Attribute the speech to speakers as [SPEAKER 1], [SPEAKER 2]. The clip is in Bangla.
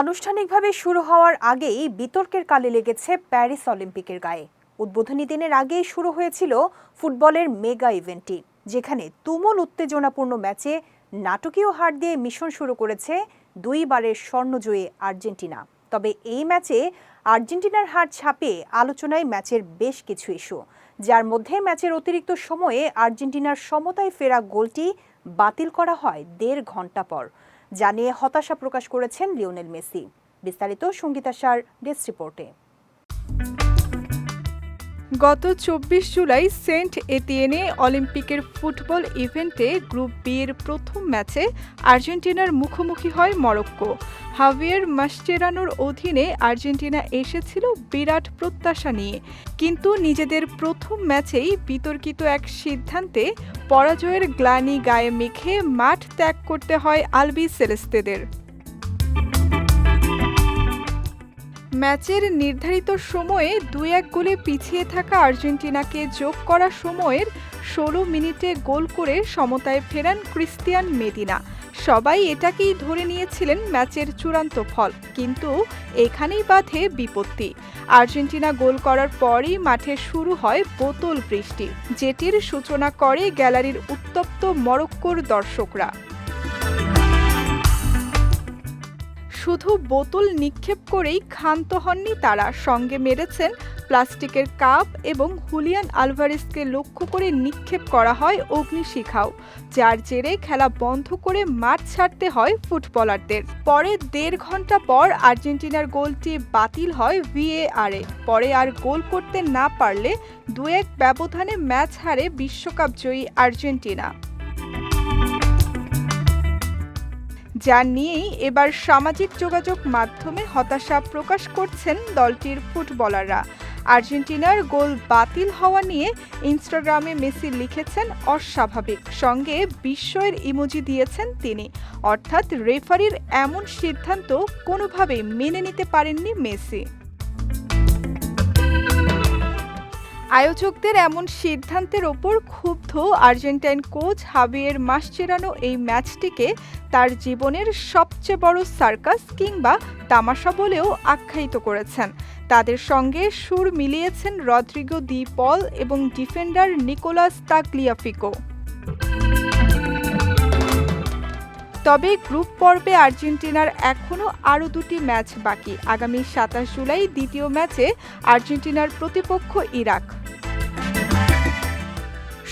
[SPEAKER 1] আনুষ্ঠানিকভাবে শুরু হওয়ার আগেই বিতর্কের কালে লেগেছে প্যারিস অলিম্পিকের গায়ে। উদ্বোধনী দিনের আগেই শুরু হয়েছিল ফুটবলের মেগা ইভেন্টটি, যেখানে তুমুল উত্তেজনাপূর্ণ ম্যাচে নাটকীয় হার দিয়ে মিশন শুরু করেছে দুইবারের স্বর্ণজয়ী আর্জেন্টিনা। তবে এই ম্যাচে আর্জেন্টিনার হার ছাপিয়ে আলোচনায় ম্যাচের বেশ কিছু ইস্যু, যার মধ্যে ম্যাচের অতিরিক্ত সময়ে আর্জেন্টিনার সমতায় ফেরা গোলটি বাতিল করা হয় দেড় ঘণ্টা পর। জানিয়ে হতাশা প্রকাশ করেছেন লিওনেল মেসি। বিস্তারিত সঙ্গীতা সার ডেস্ক রিপোর্টে।
[SPEAKER 2] গত চব্বিশ জুলাই সেন্ট এতিয়েনে অলিম্পিকের ফুটবল ইভেন্টে গ্রুপ বি এর প্রথম ম্যাচে আর্জেন্টিনার মুখোমুখি হয় মরক্কো। হাভিয়ার মাস্টেরানোর অধীনে আর্জেন্টিনা এসেছিল বিরাট প্রত্যাশা নিয়ে। কিন্তু নিজেদের প্রথম ম্যাচেই বিতর্কিত এক সিদ্ধান্তে পরাজয়ের গ্লানি গায়ে মেখে মাঠ ত্যাগ করতে হয় আলবি সেলেস্তেদের। ম্যাচের নির্ধারিত সময়ে দুই এক গোলে পিছিয়ে থাকা আর্জেন্টিনাকে যোগ করা সময়ের ষোলো মিনিটে গোল করে সমতায় ফেরান ক্রিস্তিয়ান মেদিনা। সবাই এটাকেই ধরে নিয়েছিলেন ম্যাচের চূড়ান্ত ফল, কিন্তু এখানেই বাধে বিপত্তি। আর্জেন্টিনা গোল করার পরই মাঠে শুরু হয় বোতল বৃষ্টি, যেটির সূচনা করে গ্যালারির উত্তপ্ত মরক্কোর দর্শকরা। শুধু বোতল নিক্ষেপ করেই ক্ষান্ত হননি তারা। সঙ্গে মেরেছেন প্লাস্টিকের কাপ এবং হুলিয়ান আলভারেসকে লক্ষ্য করে নিক্ষেপ করা হয় অগ্নিশিখাও, যার জেরে খেলা বন্ধ করে মাঠ ছাড়তে হয় ফুটবলারদের। পরে দেড় ঘণ্টা পর আর্জেন্টিনার গোলটি বাতিল হয় ভিএআরে। পরে আর গোল করতে না পারলে দু এক ব্যবধানে ম্যাচ হারে বিশ্বকাপ জয়ী আর্জেন্টিনা। যা নিয়েই এবার সামাজিক যোগাযোগ মাধ্যমে হতাশা প্রকাশ করছেন দলটির ফুটবলাররা। আর্জেন্টিনার গোল বাতিল হওয়া নিয়ে ইনস্টাগ্রামে মেসি লিখেছেন অস্বাভাবিক, সঙ্গে বিস্ময়ের ইমোজি দিয়েছেন তিনি। অর্থাৎ রেফারির এমন সিদ্ধান্ত কোনোভাবেই মেনে নিতে পারেননি মেসি। আয়োজকদের এমন সিদ্ধান্তের ওপর ক্ষুব্ধ আর্জেন্টাইন কোচ হাবিয়ের মাসচেরানো এই ম্যাচটিকে তার জীবনের সবচেয়ে বড় সার্কাস কিংবা তামাশা বলেও আখ্যায়িত করেছেন। তাদের সঙ্গে সুর মিলিয়েছেন রদ্রিগো দি পল এবং ডিফেন্ডার নিকোলাস তাগলিয়াফিকো। তবে গ্রুপ পর্বে আর্জেন্টিনার এখনও আরও দুটি ম্যাচ বাকি। আগামী সাতাশ জুলাই দ্বিতীয় ম্যাচে আর্জেন্টিনার প্রতিপক্ষ Iraq.